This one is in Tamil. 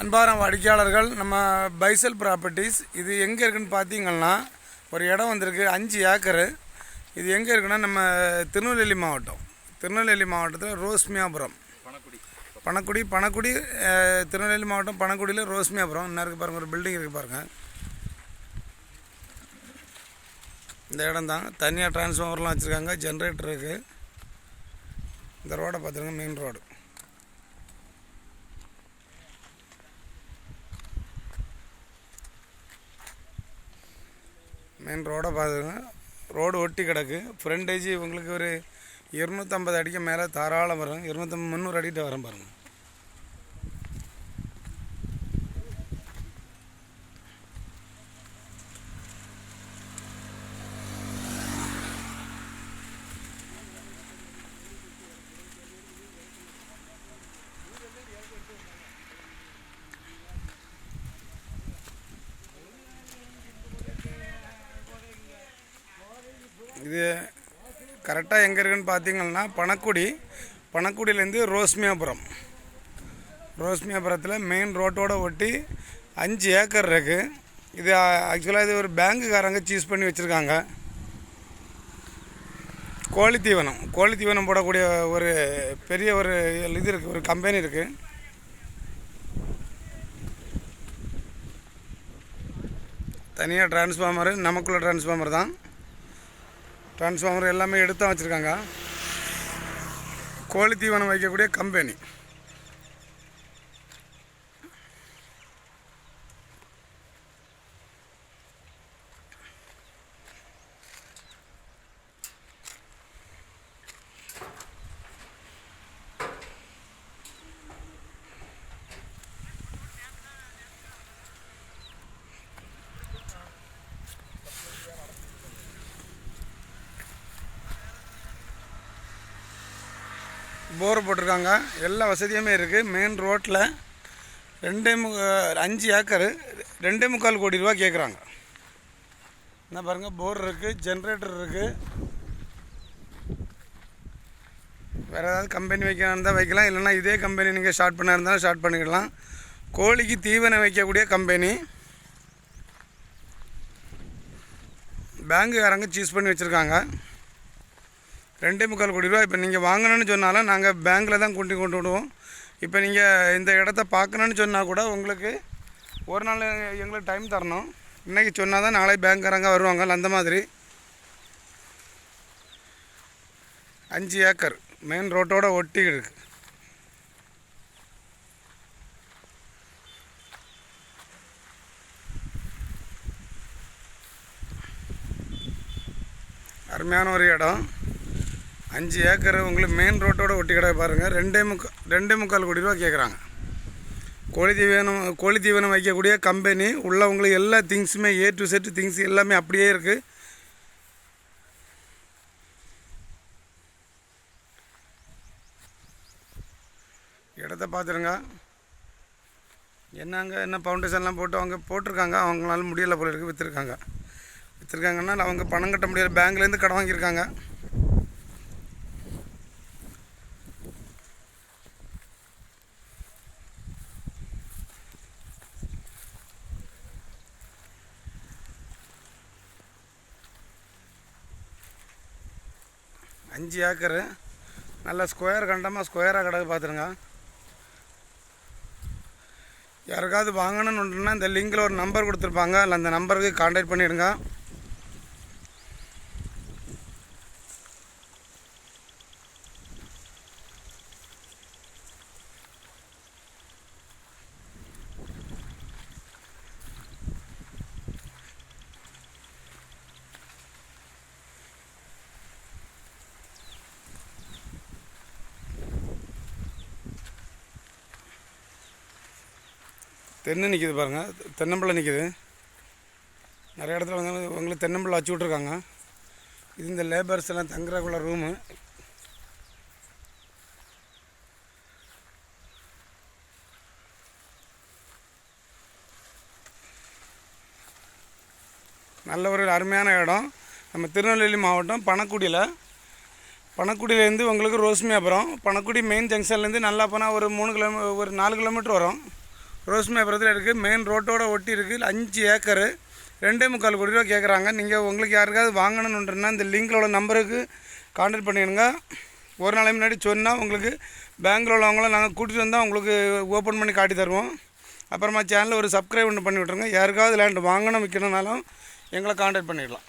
அன்பாரம் வாடிக்கையாளர்கள் நம்ம பைசல் ப்ராப்பர்ட்டிஸ் இது எங்கே இருக்குன்னு பார்த்தீங்கன்னா ஒரு இடம் வந்திருக்கு அஞ்சு ஏக்கரு. இது எங்கே இருக்குன்னா நம்ம திருநெல்வேலி மாவட்டம். திருநெல்வேலி மாவட்டத்தில் ரோஸ்மியாபுரம். பணக்குடி பணக்குடி திருநெல்வேலி மாவட்டம் பணக்குடியில் ரோஸ்மியாபுரம். இன்னும் இருக்கு பாருங்கள் ஒரு பில்டிங் இருக்குது பாருங்கள் இந்த இடம் தான். தனியாக டிரான்ஸ்ஃபார்மர்லாம் வச்சுருக்காங்க ஜென்ரேட்டர் இருக்குது இந்த ரோடை பார்த்துருங்க மெயின் ரோடு மெயின் ரோடை பார்த்துங்க ரோடு ஒட்டி கிடக்கு. ஃப்ரண்டேஜ் உங்களுக்கு ஒரு இருநூற்றம்பது அடிக்கு மேலே தாராளம் வரும். இருநூத்தம்பது முந்நூறு அடிக்கிட்ட வரும் பாருங்கள் இது கரெக்டாக எங்கே இருக்குன்னு பார்த்தீங்கன்னா பணக்குடி பணக்குடியிலேருந்து ரோஸ்மியாபுரம். ரோஸ்மியாபுரத்தில் மெயின் ரோட்டோட ஒட்டி அஞ்சு ஏக்கர் இருக்குது இது ஆக்சுவலாக இது ஒரு பேங்குக்காரங்க சீஸ் பண்ணி வச்சுருக்காங்க. கோழி தீவனம் கோழி தீவனம் போடக்கூடிய ஒரு பெரிய ஒரு இது இருக்குது ஒரு கம்பெனி இருக்குது தனியாக டிரான்ஸ்ஃபார்மரு நமக்குள்ள டிரான்ஸ்ஃபார்மர் தான். டிரான்ஸ்ஃபார்மர் எல்லாமே எடுத்து தான் வச்சுருக்காங்க. கோழி தீவனம் வைக்கக்கூடிய கம்பெனி. போர் போட்டிருக்காங்க. எல்லா வசதியுமே இருக்குது மெயின் ரோட்டில் ரெண்டே மு அஞ்சு ஏக்கரு ரெண்டே முக்கால் கோடி ரூபா கேட்குறாங்க என்ன பாருங்கள் போர் இருக்குது ஜென்ரேட்டர் இருக்குது வேறு ஏதாவது கம்பெனி வைக்கணும் இருந்தால் வைக்கலாம். இல்லைன்னா இதே கம்பெனி நீங்கள் ஸ்டார்ட் பண்ண இருந்தாலும் ஸ்டார்ட் பண்ணிக்கலாம். கோழிக்கு தீவனம் வைக்கக்கூடிய கம்பெனி பேங்குக்காரங்க சூஸ் பண்ணி வச்சுருக்காங்க. ரெண்டே முக்கால் கோடி ரூபா. இப்போ நீங்கள் வாங்கணும்னு சொன்னாலும் நாங்கள் பேங்க்கில் தான் கொண்டு கொண்டு விடுவோம். இப்போ நீங்கள் இந்த இடத்த பார்க்கணுன்னு சொன்னால் கூட உங்களுக்கு ஒரு நாள் எங்களுக்கு டைம் தரணும். இன்றைக்கி சொன்னால் தான் நாளே பேங்க்காரங்க வருவாங்க அந்த மாதிரி. அஞ்சு ஏக்கர் மெயின் ரோட்டோட ஒட்டி இருக்கு. அருமையான ஒரு இடம். அஞ்சு ஏக்கர் உங்களுக்கு மெயின் ரோட்டோட ஒட்டி கடை பாருங்கள் ரெண்டே முக்கா ரெண்டே முக்கால் கோடி ரூபா கேட்குறாங்க கோழி தீவனம் கோழி தீவனம் வைக்கக்கூடிய கம்பெனி உள்ள உங்களுக்கு எல்லா திங்ஸுமே ஏ டு செட் திங்ஸ் எல்லாமே அப்படியே இருக்குது இடத்த பார்த்துருங்க. என்னங்க என்ன ஃபவுண்டேஷன்லாம் போட்டு அவங்க போட்டிருக்காங்க? அவங்களால முடியலை போல இருக்குது விற்றுருக்காங்க விற்றுருக்காங்கன்னா அவங்க பணம் கட்ட முடியல. பேங்க்லேருந்து கடன் வாங்கியிருக்காங்க. அஞ்சு ஏக்கரு. நல்ல ஸ்கொயர் கண்டமாக ஸ்கொயராக கிடக்கு பார்த்துருங்க. யாருக்காவது வாங்கணும்னு இந்த லிங்கில் ஒரு நம்பர் கொடுத்துருப்பாங்க. இல்லை அந்த நம்பருக்கு கான்டாக்ட் பண்ணிவிடுங்க தென்னை நிற்கிது பாருங்கள் தென்னம்பிள்ளை நிற்கிது நிறைய இடத்துல வந்து உங்களுக்கு தென்னம்பிள்ளை வச்சு விட்ருக்காங்க இது இந்த லேபர்ஸ் எல்லாம் தங்குறக்குள்ள ரூமு நல்ல ஒரு அருமையான இடம். நம்ம திருநெல்வேலி மாவட்டம் பணக்குடியில் பணக்குடியிலேருந்து உங்களுக்கு ரோஸ்மியாபுரம் பணக்குடி மெயின் ஜங்ஷன்லேருந்து நல்லா போனால் ஒரு மூணு கிலோமீ ஒரு நாலு கிலோமீட்டர் வரும். ரோஸ்மேபுரத்தில் இருக்குது மெயின் ரோட்டோட ஒட்டி இருக்குது அஞ்சு ஏக்கரு. ரெண்டே முக்கால் கோடி ரூபா கேட்குறாங்க நீங்கள் உங்களுக்கு யாருக்காவது வாங்கணுன்றனா இந்த லிங்கில் உள்ள நம்பருக்கு கான்டாக்ட் பண்ணிடுங்க. ஒரு நாளைக்கு முன்னாடி சொன்னால் உங்களுக்கு பேங்க்கில் உள்ளவங்களாம் நாங்கள் கூட்டிகிட்டு வந்தால் உங்களுக்கு ஓப்பன் பண்ணி காட்டி தருவோம். அப்புறமா சேனலில் ஒரு சப்ஸ்கிரைப் ஒன்று பண்ணி விட்ருங்க யாருக்காவது லேண்ட் வாங்கணும் விற்கணுன்னாலும் எங்களை கான்டாக்ட் பண்ணிடலாம்.